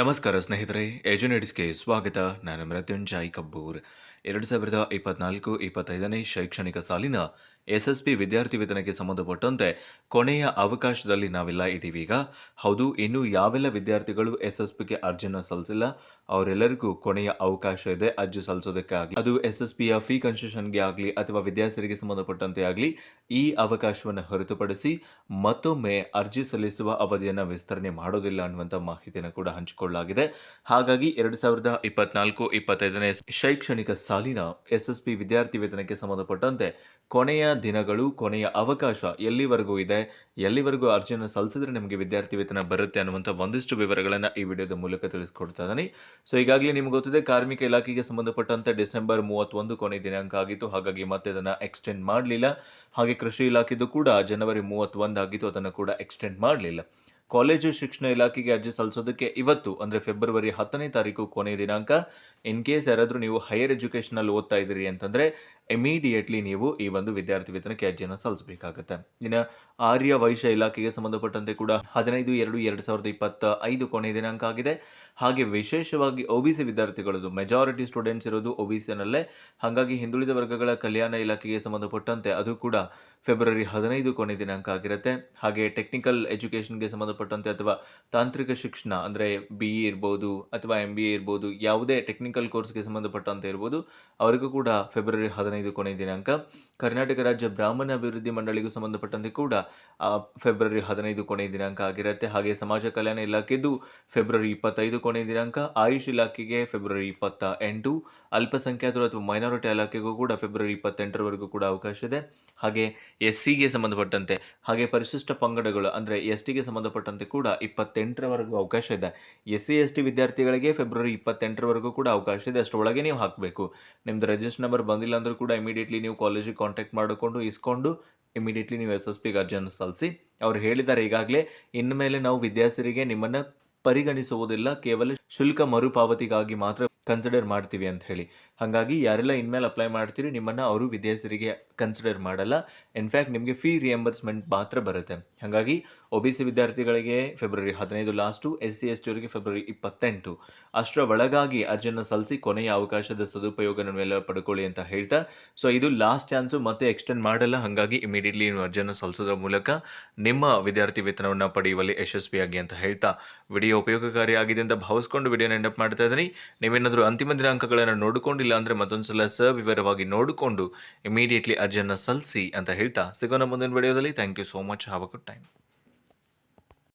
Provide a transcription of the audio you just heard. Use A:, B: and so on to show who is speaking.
A: ನಮಸ್ಕಾರ ಸ್ನೇಹಿತರೆ ಏಜುನೇಡಿಸ್ಗೆ ಸ್ವಾಗತ. ನಾನು ಮೃತ್ಯುಂಜಯ್ ಕಬ್ಬೂರ್. ಎರಡು ಸಾವಿರದ ಇಪ್ಪತ್ನಾಲ್ಕು ಇಪ್ಪತ್ತೈದನೇ ಶೈಕ್ಷಣಿಕ ಸಾಲಿನ ಎಸ್ ಎಸ್ ವಿದ್ಯಾರ್ಥಿ ವೇತನಕ್ಕೆ ಸಂಬಂಧಪಟ್ಟಂತೆ ಕೊನೆಯ ಅವಕಾಶದಲ್ಲಿ ನಾವೆಲ್ಲ ಇದ್ದೀವಿ ಈಗ ಹೌದು, ಇನ್ನು ಯಾವೆಲ್ಲ ವಿದ್ಯಾರ್ಥಿಗಳು ಎಸ್ ಎಸ್ ಪಿಗೆ ಅರ್ಜಿಯನ್ನು ಸಲ್ಲಿಸಿಲ್ಲ, ಅವರೆಲ್ಲರಿಗೂ ಕೊನೆಯ ಅವಕಾಶ ಇದೆ, ಅರ್ಜಿ ಸಲ್ಲಿಸೋದಕ್ಕೆ ಆಗಲಿ ಅದು ಎಸ್ ಎಸ್ ಪಿಯ ಫೀ ಕನ್ಸೆಷನ್ಗೆ ಆಗಲಿ ಅಥವಾ ವಿದ್ಯಾರ್ಥಿಗಳಿಗೆ ಸಂಬಂಧಪಟ್ಟಂತೆ ಆಗಲಿ ಈ ಅವಕಾಶವನ್ನು ಹೊರತುಪಡಿಸಿ ಮತ್ತೊಮ್ಮೆ ಅರ್ಜಿ ಸಲ್ಲಿಸುವ ಅವಧಿಯನ್ನು ವಿಸ್ತರಣೆ ಮಾಡೋದಿಲ್ಲ ಅನ್ನುವಂಥ ಮಾಹಿತಿಯನ್ನು ಕೂಡ ಹಂಚಿಕೊಳ್ಳಲಾಗಿದೆ. ಹಾಗಾಗಿ ಎರಡು ಸಾವಿರದ ಇಪ್ಪತ್ನಾಲ್ಕು, ಇಪ್ಪತ್ತೈದನೇ ಶೈಕ್ಷಣಿಕ ಸಾಲಿನ ಎಸ್ ಎಸ್ ಪಿ ವಿದ್ಯಾರ್ಥಿ ವೇತನಕ್ಕೆ ಸಂಬಂಧಪಟ್ಟಂತೆ ಕೊನೆಯ ದಿನಗಳು ಕೊನೆಯ ಅವಕಾಶ ಎಲ್ಲಿವರೆಗೂ ಇದೆ? ಎಲ್ಲಿವರೆಗೂ ಅರ್ಜಿಯನ್ನು ಸಲ್ಲಿಸಿದ್ರೆ ನಿಮಗೆ ವಿದ್ಯಾರ್ಥಿ ವೇತನ ಬರುತ್ತೆ ಅನ್ನುವಂಥ ಒಂದಿಷ್ಟು ವಿವರಗಳನ್ನು ಈ ವಿಡಿಯೋದ ಮೂಲಕ ತಿಳಿಸ್ಕೊಡ್ತಾ ಇದ್ದೀನಿ. ಸೊ ಈಗಾಗಲೇ ನಿಮ್ಗೆ ಗೊತ್ತಿದೆ, ಕಾರ್ಮಿಕ ಇಲಾಖೆಗೆ ಸಂಬಂಧಪಟ್ಟಂತೆ ಡಿಸೆಂಬರ್ ಮೂವತ್ತೊಂದು ಕೊನೆ ದಿನಾಂಕ ಆಗಿತ್ತು. ಹಾಗಾಗಿ ಮತ್ತೆ ಅದನ್ನು ಎಕ್ಸ್ಟೆಂಡ್ ಮಾಡಲಿಲ್ಲ. ಹಾಗೆ ಕೃಷಿ ಇಲಾಖೆದು ಕೂಡ ಜನವರಿ ಮೂವತ್ತೊಂದು ಆಗಿತ್ತು, ಅದನ್ನು ಕೂಡ ಎಕ್ಸ್ಟೆಂಡ್ ಮಾಡಲಿಲ್ಲ. ಕಾಲೇಜು ಶಿಕ್ಷಣ ಇಲಾಖೆಗೆ ಅರ್ಜಿ ಸಲ್ಲಿಸೋದಕ್ಕೆ ಇವತ್ತು, ಅಂದರೆ ಫೆಬ್ರವರಿ ಹತ್ತನೇ ತಾರೀಕು ಕೊನೆಯ ದಿನಾಂಕ ಇನ್ ಕೇಸ್ ಯಾರಾದರೂ ನೀವು ಹೈಯರ್ ಎಜುಕೇಷನಲ್ಲಿ ಓದ್ತಾ ಇದ್ದೀರಿ ಅಂತಂದರೆ ಇಮಿಡಿಯೇಟ್ಲಿ ನೀವು ಈ ಒಂದು ವಿದ್ಯಾರ್ಥಿ ವೇತನಕ್ಕೆ ಅರ್ಜಿಯನ್ನು ಸಲ್ಲಿಸಬೇಕಾಗುತ್ತೆ. ಇನ್ನು ಆರ್ಯ ವೈಶ್ಯ ಇಲಾಖೆಗೆ ಸಂಬಂಧಪಟ್ಟಂತೆ ಕೂಡ ಹದಿನೈದು, ಎರಡು ಎರಡು ಸಾವಿರದ ಇಪ್ಪತ್ತ ಐದು ಕೊನೆಯ ದಿನಾಂಕ ಆಗಿದೆ. ಹಾಗೆ ವಿಶೇಷವಾಗಿ ಒ ಬಿ ಸಿ ವಿದ್ಯಾರ್ಥಿಗಳದು ಮೆಜಾರಿಟಿ ಸ್ಟೂಡೆಂಟ್ಸ್ ಇರೋದು ಒ ಬಿ ಸಿನಲ್ಲೇ ಹಾಗಾಗಿ ಹಿಂದುಳಿದ ವರ್ಗಗಳ ಕಲ್ಯಾಣ ಇಲಾಖೆಗೆ ಸಂಬಂಧಪಟ್ಟಂತೆ ಅದು ಕೂಡ ಫೆಬ್ರವರಿ ಹದಿನೈದು ಕೊನೆ ದಿನಾಂಕ ಆಗಿರುತ್ತೆ. ಹಾಗೆ ಟೆಕ್ನಿಕಲ್ ಎಜುಕೇಷನ್ಗೆ ಸಂಬಂಧಪಟ್ಟಂತೆ ಅಥವಾ ತಾಂತ್ರಿಕ ಶಿಕ್ಷಣ, ಅಂದರೆ ಬಿ ಇ ಇರ್ಬೋದು ಅಥವಾ ಎಂ ಬಿ ಎ ಇರ್ಬೋದು, ಯಾವುದೇ ಟೆಕ್ನಿಕಲ್ ಕೋರ್ಸ್ಗೆ ಸಂಬಂಧಪಟ್ಟಂತೆ ಇರ್ಬೋದು, ಅವರಿಗೂ ಕೂಡ ಫೆಬ್ರವರಿ ಹದಿನೈದು ಕೊನೆ ದಿನಾಂಕ. ಕರ್ನಾಟಕ ರಾಜ್ಯ ಬ್ರಾಹ್ಮಣ ಅಭಿವೃದ್ಧಿ ಮಂಡಳಿಗೂ ಸಂಬಂಧಪಟ್ಟಂತೆ ಕೂಡ ಫೆಬ್ರವರಿ ಹದಿನೈದು ಕೊನೆಯ ದಿನಾಂಕ ಆಗಿರುತ್ತೆ. ಹಾಗೆ ಸಮಾಜ ಕಲ್ಯಾಣ ಇಲಾಖೆದು ಫೆಬ್ರವರಿ ಇಪ್ಪತ್ತೈದು ಕೊನೆಯ ದಿನಾಂಕ, ಆಯುಷ್ ಇಲಾಖೆಗೆ ಫೆಬ್ರವರಿ ಇಪ್ಪತ್ತ ಎಂಟು ಅಲ್ಪಸಂಖ್ಯಾತರು ಅಥವಾ ಮೈನಾರಿಟಿ ಇಲಾಖೆಗೂ ಕೂಡ ಫೆಬ್ರವರಿ ಇಪ್ಪತ್ತೆಂಟರವರೆಗೂ ಕೂಡ ಅವಕಾಶ ಇದೆ. ಹಾಗೆ ಎಸ್ ಸಿಗೆ ಸಂಬಂಧಪಟ್ಟಂತೆ ಹಾಗೆ ಪರಿಶಿಷ್ಟ ಪಂಗಡಗಳು, ಅಂದರೆ ಎಸ್ ಟಿಗೆ ಸಂಬಂಧಪಟ್ಟಂತೆ ಕೂಡ ಇಪ್ಪತ್ತೆಂಟರವರೆಗೂ ಅವಕಾಶ ಇದೆ. ಎಸ್ ಸಿ ಎಸ್ ಟಿ ವಿದ್ಯಾರ್ಥಿಗಳಿಗೆ ಫೆಬ್ರವರಿ ಇಪ್ಪತ್ತೆಂಟರವರೆಗೂ ಕೂಡ ಅವಕಾಶ ಇದೆ. ಅಷ್ಟರೊಳಗೆ ನೀವು ಹಾಕಬೇಕು. ನಿಮ್ಮದು ರಿಜಿಸ್ಟರ್ ನಂಬರ್ ಬಂದಿಲ್ಲ ಅಂದರೂ ಕೂಡ ಇಮಿಡಿಯೇಟ್ಲಿ ನೀವು ಕಾಲೇಜಿಗೆ ಕಾಂಟ್ಯಾಕ್ಟ್ ಮಾಡಿಕೊಂಡು ಇಸ್ಕೊಂಡು ಇಮಿಡಿಯೇಟ್ಲಿ ನೀವು ಎಸ್ ಎಸ್ ಪಿಗೆ ಅರ್ಜಿಯನ್ನು ಸಲ್ಲಿಸಿ. ಅವ್ರು ಹೇಳಿದ್ದಾರೆ ಈಗಾಗಲೇ, ಇನ್ಮೇಲೆ ನಾವು ವಿದ್ಯಾರ್ಥಿಗೆ ನಿಮ್ಮನ್ನು ಪರಿಗಣಿಸುವುದಿಲ್ಲ, ಕೇವಲ ಶುಲ್ಕ ಮರುಪಾವತಿಗಾಗಿ ಮಾತ್ರ ಕನ್ಸಿಡರ್ ಮಾಡ್ತೀವಿ ಅಂತ ಹೇಳಿ. ಹಾಗಾಗಿ ಯಾರೆಲ್ಲ ಇನ್ಮೇಲೆ ಅಪ್ಲೈ ಮಾಡ್ತೀರಿ ನಿಮ್ಮನ್ನು ಅವರು ವಿದೇಶರಿಗೆ ಕನ್ಸಿಡರ್ ಮಾಡಲ್ಲ. ಇನ್ಫ್ಯಾಕ್ಟ್ ನಿಮಗೆ ಫೀ ರಿಯಂಬರ್ಸ್ಮೆಂಟ್ ಮಾತ್ರ ಬರುತ್ತೆ. ಹಾಗಾಗಿ ಒ ಬಿ ಸಿ ವಿದ್ಯಾರ್ಥಿಗಳಿಗೆ ಫೆಬ್ರವರಿ ಹದಿನೈದು last S C S T ಅವರಿಗೆ ಫೆಬ್ರವರಿ ಇಪ್ಪತ್ತೆಂಟು. ಅಷ್ಟರ ಒಳಗಾಗಿ ಅರ್ಜಿಯನ್ನು ಸಲ್ಲಿಸಿ ಕೊನೆಯ ಅವಕಾಶದ ಸದುಪಯೋಗ ನೀವೆಲ್ಲ ಪಡ್ಕೊಳ್ಳಿ ಅಂತ ಹೇಳ್ತಾ ಸೊ ಇದು ಲಾಸ್ಟ್ ಚಾನ್ಸು ಮತ್ತೆ ಎಕ್ಸ್ಟೆಂಡ್ ಮಾಡಲ್ಲ. ಹಾಗಾಗಿ ಇಮಿಡಿಯೇಟ್ಲಿ ನೀವು ಅರ್ಜಿಯನ್ನು ಸಲ್ಲಿಸೋದ್ರ ಮೂಲಕ ನಿಮ್ಮ ವಿದ್ಯಾರ್ಥಿ ವೇತನವನ್ನು ಪಡೆಯುವಲ್ಲಿ ಯಶಸ್ವಿಯಾಗಿ ಅಂತ ಹೇಳ್ತಾ. ವಿಡಿಯೋ ಉಪಯೋಗಕಾರಿಯಾಗಿದೆ ಅಂತ ಭಾವಿಸ್ಕೊಂಡು ವಿಡಿಯೋನ ನೆಂಡಪ್ ಮಾಡ್ತಾ ಇದ್ದೀನಿ. ನೀವೇನಾದರೂ ಅಂತಿಮ ದಿನಾಂಕಗಳನ್ನು ನೋಡಿಕೊಂಡಿಲ್ಲ ಅಂದರೆ ಮತ್ತೊಂದ್ಸಲ ಸವಿವರವಾಗಿ ನೋಡಿಕೊಂಡು ಇಮಿಡಿಯೇಟ್ಲಿ ಅರ್ಜಿಯನ್ನು ಸಲ್ಲಿಸಿ ಅಂತ ಹೇಳ್ತಾ ಸಿಗೋಣ ಮುಂದಿನ ವಿಡಿಯೋದಲ್ಲಿ. Thank you so much have a good time